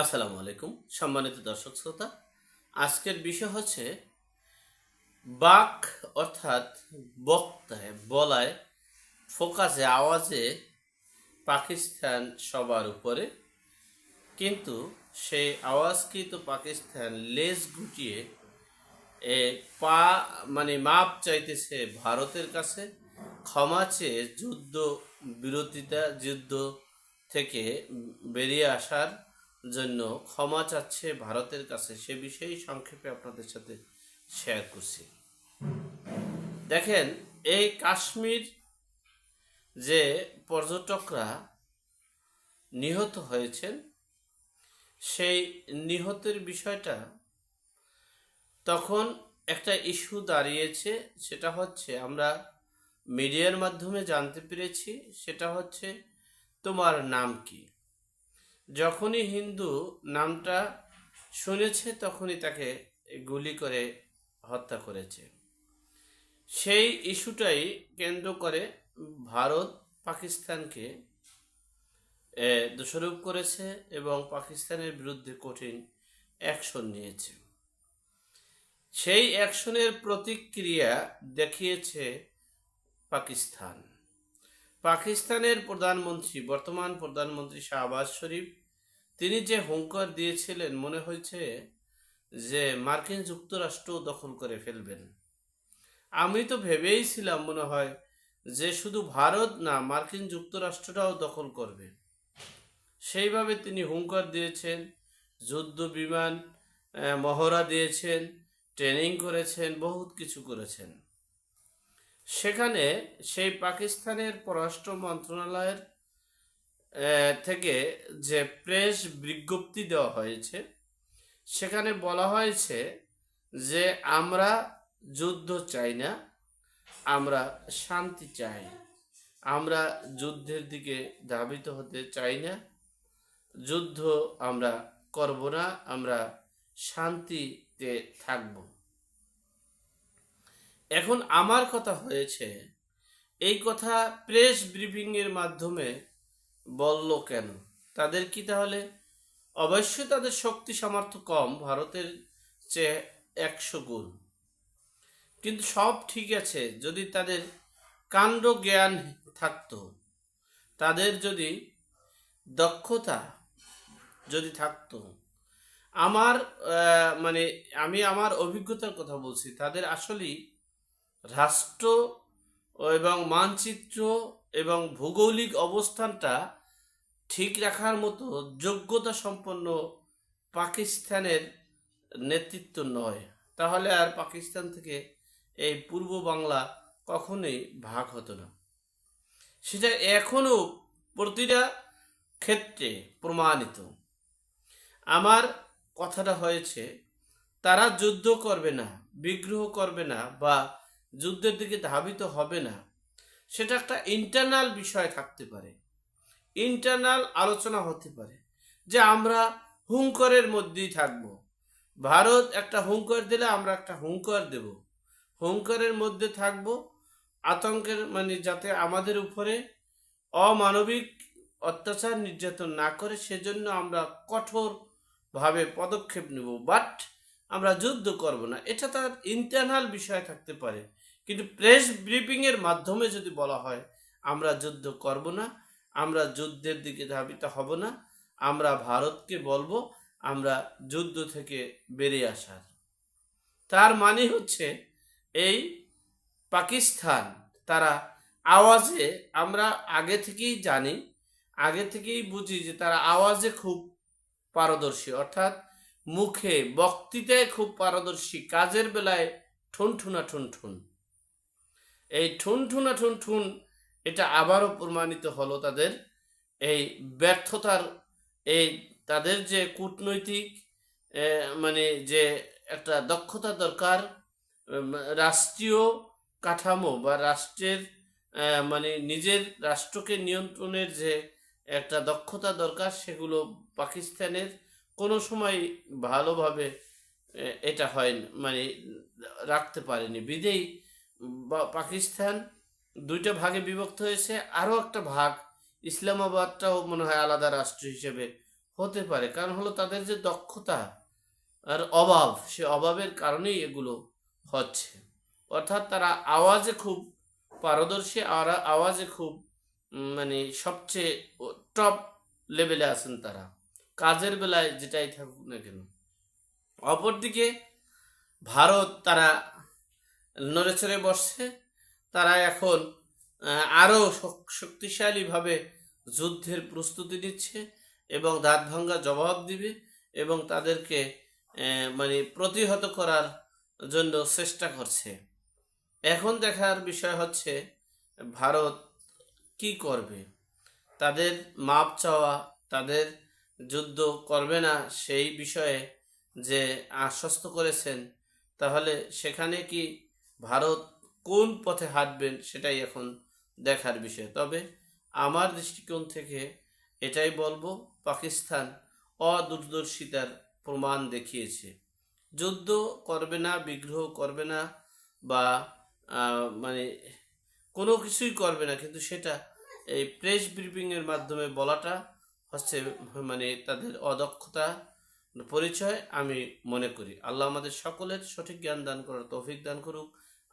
আসসালামু আলাইকুম, সম্মানিত দর্শক শ্রোতা। আজকের বিষয় হচ্ছে বাক অর্থাৎ বক্তায়, বলায়, ফোকাসে, আওয়াজে পাকিস্তান সবার উপরে। কিন্তু সেই আওয়াজকেই তো পাকিস্তান লেজ গুটিয়ে এ পা মানে মাপ চাইতেছে ভারতের কাছে। ক্ষমা চেয়ে যুদ্ধ বিরোধিতা, যুদ্ধ থেকে বেরিয়ে আসার জন্য ক্ষমা চাচ্ছে ভারতের কাছে, সে বিষয়েই সংক্ষেপে আপনাদের সাথে শেয়ার করছি। দেখেন, এই কাশ্মীর যে পর্যটকরা নিহত হয়েছেন, সেই নিহতের বিষয়টা তখন একটা ইস্যু দাঁড়িয়েছে, সেটা হচ্ছে আমরা মিডিয়ার মাধ্যমে জানতে পেরেছি, সেটা হচ্ছে তোমার নাম কি? যখনই হিন্দু নামটা শুনেছে, তখনই তাকে গুলি করে হত্যা করেছে। সেই ইস্যুটাই কেন্দ্র করে ভারত পাকিস্তানকে দোষারোপ করেছে এবং পাকিস্তানের বিরুদ্ধে কঠিন অ্যাকশন নিয়েছে। সেই অ্যাকশনের প্রতিক্রিয়া দেখিয়েছে পাকিস্তান। পাকিস্তানের প্রধানমন্ত্রী, বর্তমান প্রধানমন্ত্রী শাহবাজ শরীফ, তিনি যে হুঙ্কার দিয়েছিলেন, মনে হয়েছে যে মার্কিন যুক্তরাষ্ট্র দখল করে ফেলবেন। আমি তো ভেবেই ছিলাম, মনে হয়, যে শুধু ভারত না, মার্কিন যুক্তরাষ্ট্রটাও দখল করবে। সেইভাবে তিনি হুঙ্কার দিয়েছেন, যুদ্ধ বিমান মহড়া দিয়েছেন, ট্রেনিং করেছেন, বহুত কিছু করেছেন। সেখানে সেই পাকিস্তানের পররাষ্ট্র মন্ত্রণালয়ের থেকে যে প্রেস বিজ্ঞপ্তি দেওয়া হয়েছে, সেখানে বলা হয়েছে যে আমরা যুদ্ধ চাই না, আমরা শান্তি চাই। আমরা যুদ্ধের দিকে ধাবিত হতে চাই না। যুদ্ধ আমরা করব না, আমরা শান্তিতে থাকব। এখন আমার কথা হয়েছে, এই কথা প্রেস ব্রিফিং এর মাধ্যমে বলল কেন? তাদের কি তাহলে? অবশ্যই তাদের শক্তি সামর্থ্য কম, ভারতের চেয়ে একশো গুণ। কিন্তু সব ঠিক আছে, যদি তাদের কাণ্ড জ্ঞান থাকতো। তাদের যদি দক্ষতা যদি থাকতো। আমার মানে আমি আমার অভিজ্ঞতার কথা বলছি, তাদের আসলেই রাষ্ট্র এবং মানচিত্র এবং ভৌগোলিক অবস্থানটা ঠিক রাখার মতো যোগ্যতা সম্পন্ন পাকিস্তানের নেতৃত্ব নয়। তাহলে আর পাকিস্তান থেকে এই পূর্ব বাংলা কখনোই ভাগ হতো না। সেটা এখনও প্রতিটা ক্ষেত্রে প্রমাণিত। আমার কথাটা হয়েছে, তারা যুদ্ধ করবে না, বিগ্রহ করবে না বা যুদ্ধের দিকে ধাবিত হবে না। সেটা একটা ইন্টারনাল বিষয় থাকতে পারে। ইন্টারনাল আলোচনা হতে পারে যে আমরা হুঙ্করের মধ্যেই থাকব। ভারত একটা হুঙ্কর দিলে আমরা একটা হুঙ্কর দেব। হুঙ্করের মধ্যে থাকব, আতঙ্কের মানে যাতে আমাদের উপরে অমানবিক অত্যাচার নির্যাতন না করে সেজন্য আমরা কঠোরভাবে পদক্ষেপ নেব। বাট আমরা যুদ্ধ করব না। এটা তার ইন্টারনাল বিষয় থাকতে পারে। কিন্তু প্রেস ব্রিফিংয়ের মাধ্যমে যদি বলা হয়, আমরা যুদ্ধ করব না, আমরা যুদ্ধের দিকে ধাবিত হব না, আমরা ভারতকে বলব, আমরা যুদ্ধ থেকে বেরিয়ে আসার। তার মানে হচ্ছে, এই পাকিস্তান, তারা আওয়াজে, আমরা আগে থেকেই জানি, আগে থেকেই বুঝি যে তারা আওয়াজে খুব পারদর্শী, অর্থাৎ মুখে বক্তৃতায় খুব পারদর্শী, কাজের বেলায় ঠুনঠুনা ঠুনঠুন। এই ঠুনঠুনা ঠুনঠুন, এটা আবারও প্রমাণিত হলো তাদের এই ব্যর্থতার, এই তাদের যে কূটনৈতিক মানে যে একটা দক্ষতা দরকার রাষ্ট্রীয় কাঠামো বা রাষ্ট্রের মানে নিজের রাষ্ট্রকে নিয়ন্ত্রণের যে একটা দক্ষতা দরকার, সেগুলো পাকিস্তানের কোনো সময় ভালোভাবে এটা হয় মানে রাখতে পারেনি। বিদেই বা- পাকিস্তান দুইটা ভাগে বিভক্ত হয়েছে। আরও একটা ভাগ ইসলামাবাদটাও মনে হয় আলাদা রাষ্ট্র হিসেবে হতে পারে। কারণ হলো তাদের যে দক্ষতা আর অভাব, সে অভাবের কারণেই এগুলো হচ্ছে। অর্থাৎ তারা আওয়াজে খুব পারদর্শী, আর আওয়াজে খুব মানে সবচেয়ে টপ লেভেলে আছেন তারা। কাজের বেলায় যেটাই থাকুক না কেন। অপরদিকে ভারত তারা নড়েচড়ে বসছে। তারা এখন আরও শক্তিশালীভাবে যুদ্ধের প্রস্তুতি নিচ্ছে এবং দাঁত ভাঙ্গা জবাব দিবে এবং তাদেরকে মানে প্রতিহত করার জন্য চেষ্টা করছে। এখন দেখার বিষয় হচ্ছে, ভারত কি করবে? তাদের মাপ চাওয়া, তাদের যুদ্ধ করবে না সেই বিষয়ে যে আশ্বস্ত করেছেন, তাহলে সেখানে কি ভারত কোন পথে হাঁটবেন সেটাই এখন দেখার বিষয়। তবে আমার দৃষ্টিকোণ থেকে এটাই বলব, পাকিস্তান অদূরদর্শিতার প্রমাণ দেখিয়েছে। যুদ্ধ করবে না, বিগ্রহ করবে না বা মানে কোনো কিছুই করবে না, কিন্তু সেটা এই প্রেস ব্রিফিংয়ের মাধ্যমে বলাটা হচ্ছে মানে তাদের অদক্ষতা পরিচয় আমি মনে করি। আল্লাহ আমাদের সকলের সঠিক জ্ঞান দান করার তৌফিক দান করুক।